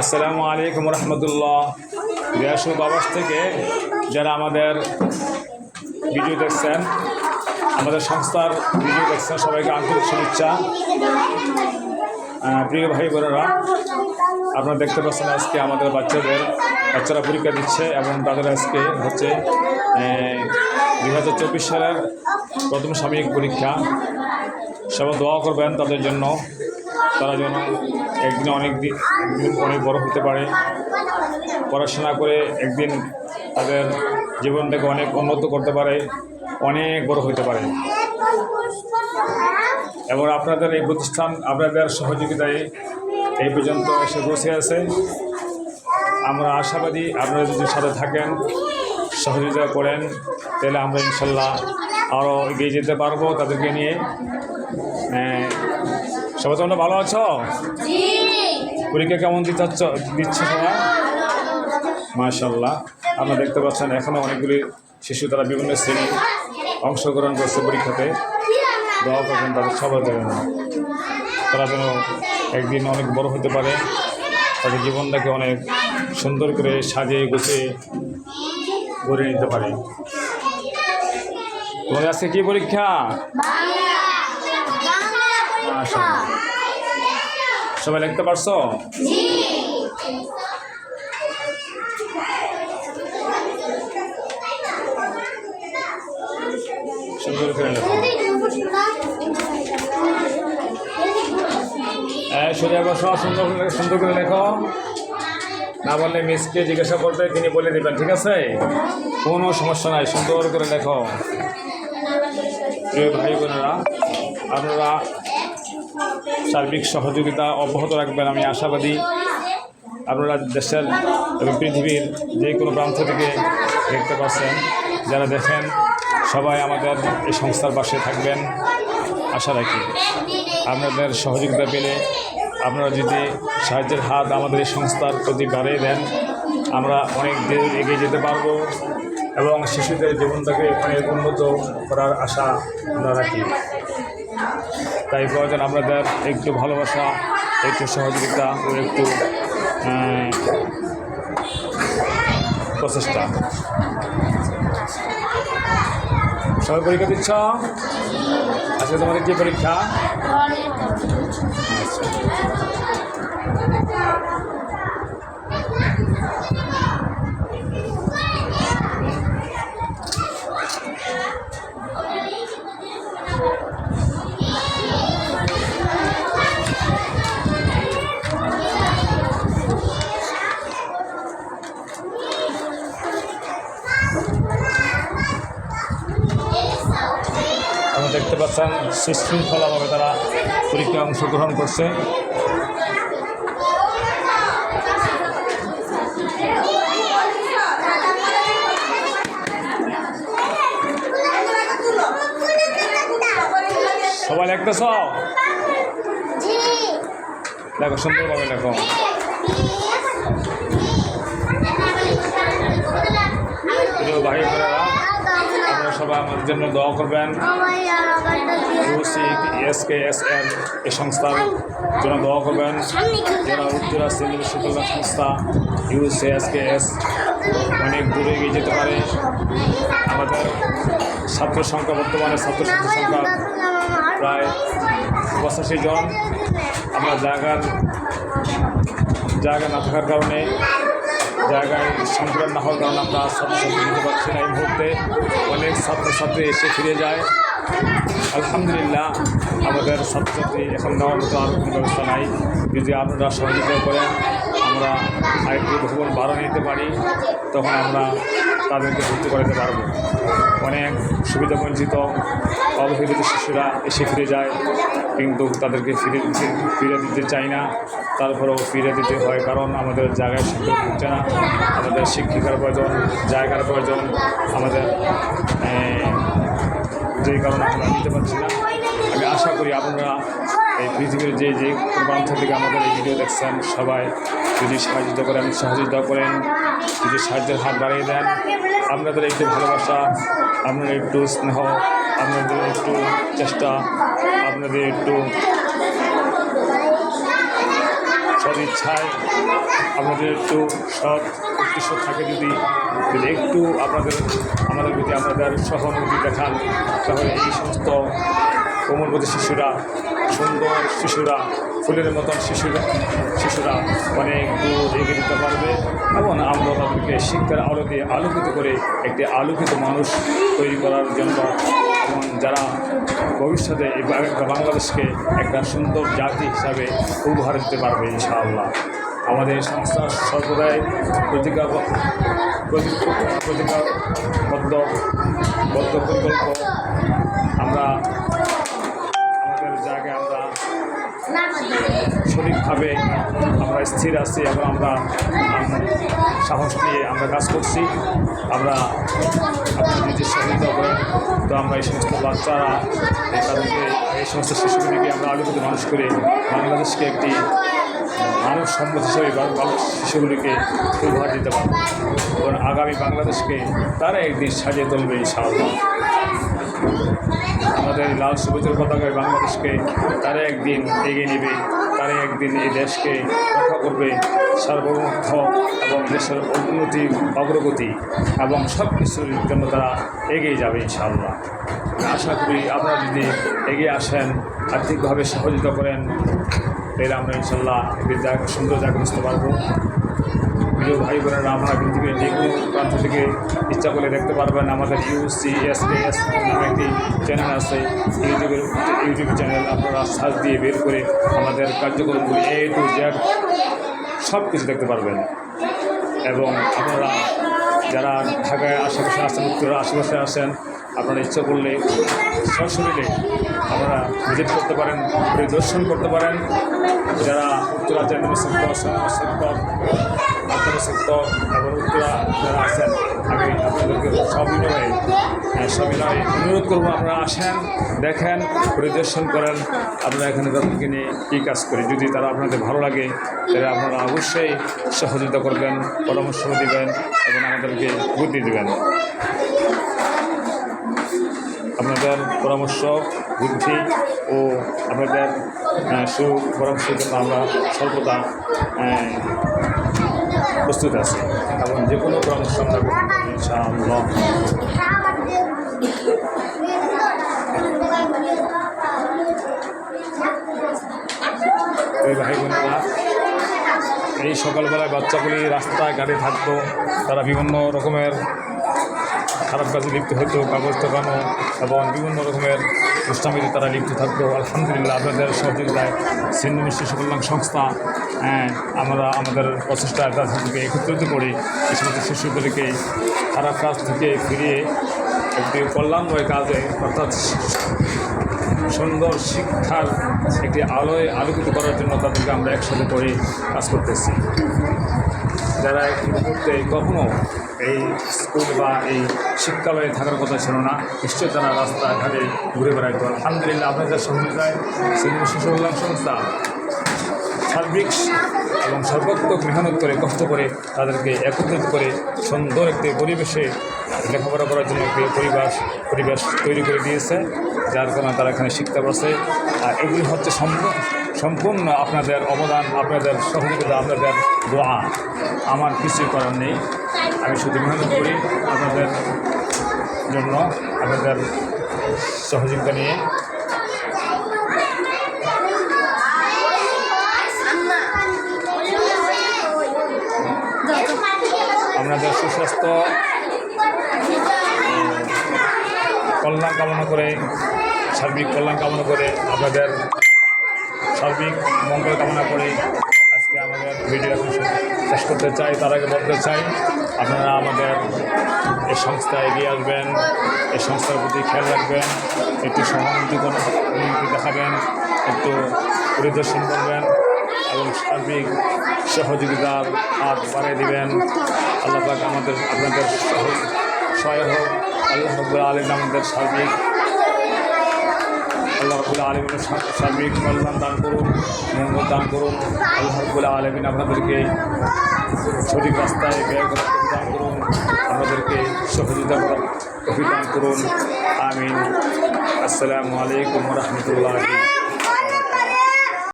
আসসালামু আলাইকুম রহমতুল্লাহ। ও বাবাস থেকে যারা আমাদের ভিডিও দেখছেন, আমাদের সংস্থার ভিডিও দেখছেন, সবাইকে আন্তরিক শুভেচ্ছা। প্রিয় ভাই বোনেরা, আপনারা দেখতে পাচ্ছেন আজকে আমাদের বাচ্চাদের বাচ্চারা পরীক্ষা দিচ্ছে এবং তাদের আজকে হচ্ছে দুই হাজার চব্বিশ সালের প্রথম সাময়িক পরীক্ষা। সবাই দোয়া করবেন তাদের জন্য, তারা যেন একদিন অনেক দিন, একদিন অনেক বড় হতে পারে। পড়াশোনা করে একদিন তাদের জীবনটাকে অনেক উন্নত করতে পারে, অনেক বড় হতে পারে। এবং আপনাদের এই প্রতিষ্ঠান, আপনাদের সহযোগিতায় এই পর্যন্ত এসে বসে আছে আমরা আশাবাদী আপনারা যদি সাথে থাকেন, সহযোগিতা করেন, তাহলে আমরা ইনশাল্লাহ আরও এগিয়ে যেতে পারব তাদেরকে নিয়ে। সবাই তোমরা ভালো আছো? পরীক্ষা কেমন দিতে দিচ্ছে সবাই? মাশাল্লাহ আপনারা দেখতে পাচ্ছেন এখনও অনেকগুলি শিশু তারা বিভিন্ন শ্রেণি অংশগ্রহণ করছে পরীক্ষাতে। দোয়া করবেন তাদের সবার জন্য। তারা যেন একদিন অনেক বড় হতে পারে। তাদের জীবনটাকে অনেক সুন্দর করে সাজিয়ে গুছিয়ে গড়ে নিতে পারে। তোমাদের আজকে কি পরীক্ষা? সবাই লিখতে পারছ? সুন্দর করে সোজা বসো, সুন্দর করে সুন্দর করে লেখো। না বললে মিসকে জিজ্ঞাসা করবে, তিনি বলে দেবেন, ঠিক আছে? কোনো সমস্যা নাই, সুন্দর করে লেখো। প্রিয় ভাই বোনেরা, আপনারা সার্বিক সহযোগিতা অব্যাহত রাখবেন আমি আশাবাদী। আপনারা দেশের এবং পৃথিবীর যে কোনো প্রান্ত থেকে দেখতে পাচ্ছেন, যারা দেখেন, সবাই আমাদের এই সংস্থার পাশে থাকবেন। আশা রাখি আপনাদের সহযোগিতা পেলে আপনারা যদি সাহায্যের হাত আমাদের এই সংস্থার প্রতি বাড়িয়ে দেন, আমরা অনেক দূর এগিয়ে যেতে পারব এবং শিশুদের জীবনটাকে অনেক উন্নত করার আশা আমরা রাখি। তাই প্রয়োজন আপনাদের একটু ভালোবাসা, একটু সহযোগিতা ও একটু প্রচেষ্টা। সবাই পরীক্ষা দিচ্ছ? আজকে তোমাদের কি পরীক্ষা? দেখতে পাচ্ছেন সুশৃঙ্খলাভাবে তারা পরীক্ষায় অংশগ্রহণ করছে। সবাই লিখতেছ দেখো সুন্দরভাবে লেখো প্রিয় ভাই বোনেরা সবাই আমাদের জন্য দোয়া করবেন। ইউসি এসকে এস এই সংস্থার জন্য দোয়া করবেন। যারা উত্তরা সিভিল বিশ্ববিদ্যালয় সংস্থা ইউসি এসকে এস অনেক দূরে এগিয়ে যেতে পারে। আমাদের ছাত্র সংখ্যা, বর্তমানে ছাত্রছাত্রী সংখ্যা প্রায় পঁচাশি জন। আমরা জায়গার জায়গা না থাকার কারণে জায়গায় সংকলন না হওয়ার কারণে আমরা ছাত্রছাত্রী নিতে পারছি না এই মুহূর্তে। অনেক ছাত্রছাত্রী এসে ফিরে যায়। আলহামদুলিল্লাহ, আমাদের ছাত্রছাত্রী এখন নেওয়ার মতো আর কোনো ব্যবস্থা নাই। যদি আপনারা সহযোগিতা করেন আমরা আরেকটু ভবন বাড়া নিতে পারি, তখন আমরা তাদেরকে ভর্তি করাতে পারব। অনেক সুবিধা বঞ্চিত অবহেলিত শিশুরা এসে ফিরে যায়, কিন্তু তাদেরকে ফিরে দিতে ফিরে দিতে চাই না। তারপরেও ফিরে দিতে হয়, কারণ আমাদের জায়গায় শিক্ষক হচ্ছে না, আমাদের শিক্ষিকার প্রয়োজন, জায়গার প্রয়োজন, আমাদের যেই কারণে আমরা নিতে পারছি না। আমি আশা করি আপনারা এই পৃথিবীর যে যে প্রান্ত থেকে আমাদের এই ভিডিও দেখছেন, সবাই যদি সাহায্য করেন, সহযোগিতা করেন, যদি সাহায্যের হাত বাড়িয়ে দেন, আপনাদের একটু ভালোবাসা, আপনাদের একটু স্নেহ, আপনাদের একটু চেষ্টা, আপনাদের একটু সদ ইচ্ছায় আপনাদের একটু সৎ, উদ্দেশ্য থাকে যদি যদি একটু আপনাদের, আমাদের যদি আপনাদের সহানুভূতি দেখান, তাহলে এই সমস্ত কোমলবতী শিশুরা সুন্দর শিশুরা, ফুলের মতন শিশুরা শিশুরা অনেক দূর এগিয়ে দিতে পারবে এবং আমরা তাদেরকে শিক্ষার আলো দিয়ে আলোকিত করে একটি আলোকিত মানুষ তৈরি করার জন্য এবং যারা ভবিষ্যতে এই বাংলাদেশকে একটা সুন্দর জাতি হিসাবে উপহার দিতে পারবে, ইনশাআল্লাহ। আমাদের সংস্থা সর্বদাই প্রতিজ্ঞা প্রতিজ্ঞাবদ্ধ বদ্ধ পরিকল্প আমরা সঠিকভাবে আমরা স্থির আছি এবং আমরা আম, সাহস নিয়ে আমরা কাজ করছি। আমরা নিজের সহযোগিতা করেন তো আমরা এই সমস্ত বাচ্চারা তাদেরকে এই সমস্ত শিশুগুলিকে আমরা আলোকিত মানুষ করে বাংলাদেশকে একটি মানব সম্পদ হিসেবে শিশুগুলিকে উপহার দিতে পারব। এবং আগামী বাংলাদেশকে তারা একদিন সাজিয়ে তুলবে ইনশাআল্লাহ। আমাদের লাল সবুজের পতাকায় বাংলাদেশকে তারা একদিন এগিয়ে নেবে, তারা একদিন এই দেশকে রক্ষা করবে সার্বভৌমত্ব এবং দেশের উন্নতি, অগ্রগতি এবং সব কিছুর জন্য তারা এগিয়ে যাবে ইনশাআল্লাহ। আশা করি আপনারা যদি এগিয়ে আসেন, আর্থিকভাবে সহযোগিতা করেন, তাহলে আমরা ইনশাল্লাহ জায়গা সুন্দর জায়গা বুঝতে পারব। প্রিয় ভাই বোনেরা আপনারা থেকে যে কোনো প্রান্ত থেকে ইচ্ছা করলে দেখতে পারবেন। আমাদের ইউসি এস এস নামে একটি চ্যানেল আছে। ইউটিউবের ইউটিউব চ্যানেল আপনারা সার্চ দিয়ে বের করে আমাদের কার্যক্রমগুলি এ টু জেড সব কিছু দেখতে পারবেন। এবং আপনারা যারা ঢাকায় আশেপাশে আসেন উত্তরের আশেপাশে আসেন আপনারা ইচ্ছা করলে সশরীরে আপনারা ভিজিট করতে পারেন, পরিদর্শন করতে পারেন। যারা উত্তরা সেক্টর সেক্টর সেক্টর এবং উত্তরা যারা আছেন আমি আপনাদেরকে হ্যাঁ, সবিনয়ে অনুরোধ করব আপনারা আসেন দেখেন পরিদর্শন করেন আপনারা এখানে তাদেরকে নিয়ে কী কাজ করি। যদি তারা আপনাদের ভালো লাগে তাহলে আপনারা অবশ্যই সহযোগিতা করবেন পরামর্শ দেবেন এবং আমাদেরকে বুদ্ধি দিবেন। আপনাদের পরামর্শ বুদ্ধি ও আপনাদের আহ, সুপরামর্শের জন্য আমরা সর্বদা প্রস্তুত আছি। এবং যে কোনো পরামর্শ আমরা ইনশাআল্লাহ ওই ভাই বোনেরা এই সকালবেলায় বাচ্চাগুলি রাস্তায় গাড়ি থাকতো, তারা বিভিন্ন রকমের খারাপ কাজে লিপ্ত হতো কাগজ ঠকানো এবং বিভিন্ন রকমের দুষ্টামিতে তারা লিপ্ত থাকতো আলহামদুলিল্লাহ আপনাদের সহযোগিতায় সিন্ধু শিশু কল্যাণ সংস্থা হ্যাঁ, আমরা আমাদের প্রচেষ্টায় তাদেরকে একত্রিত করে। এই সমস্ত শিশুগুলিকে খারাপ কাজ থেকে ফিরিয়ে একটি কল্যাণময় কাজে অর্থাৎ সুন্দর শিক্ষার একটি আলোয় আলোকিত করার জন্য তাদেরকে আমরা একসাথে করে কাজ করতেছি। যারা মুহূর্তে কখনো এই স্কুল বা এই শিক্ষালয়ে থাকার কথা ছিল না নিশ্চয় তারা রাস্তাঘাটে ঘুরে বেড়াইত। আলহামদুলিল্লাহ, আপনাদের সেই শিশু কল্যাণ সংস্থা সার্বিক এবং সর্বাত্মক মেহনত করে, কষ্ট করে তাদেরকে একত্রিত করে সুন্দর একটি পরিবেশে লেখাপড়া করার জন্য একটি পরিবেশ পরিবেশ তৈরি করে দিয়েছে, যার কারণে তারা এখানে শিখতে পারছে আর এগুলি হচ্ছে সম্পূর্ণ সম্পূর্ণ আপনাদের অবদান, আপনাদের সহযোগিতা, আপনাদের দোয়া। আমার কিছুই করার নেই। আমি শুধু মেহনত করি আপনাদের জন্য, আপনাদের সহযোগিতা নিয়ে। আপনাদের সুস্বাস্থ্য কল্যাণ কামনা করে, সার্বিক কল্যাণ কামনা করে আপনাদের সার্বিক মঙ্গল কামনা করে আজকে আমাদের ভিডিও শেষ করতে চাই, তার আগে বলতে চাই, আপনারা আমাদের এই সংস্থা এগিয়ে আসবেন, এই সংস্থার প্রতি খেয়াল রাখবেন, একটু সহানুভূতি দেখাবেন, একটু পরিদর্শন করবেন এবং সার্বিক সহযোগিতার হাত বাড়িয়ে দিবেন। আল্লাহ পাক আমাদের আপনাদের সহ- সহায় হোক। আল্লাহ রব্বুল আলম আমাদের সার্বিক আল্লাহ রবুল আলমিনের সার্বিক কল্যাণ দান করুন মঙ্গল দান করুন আল্লাহ রবুল আলমিন আপনাদেরকে সঠিক রাস্তায় ব্যয় করার দান করুন। আমাদেরকে সহযোগিতা করার দান করুন। আমিন। আসসালামু আলাইকুম রহমতুল্লাহ।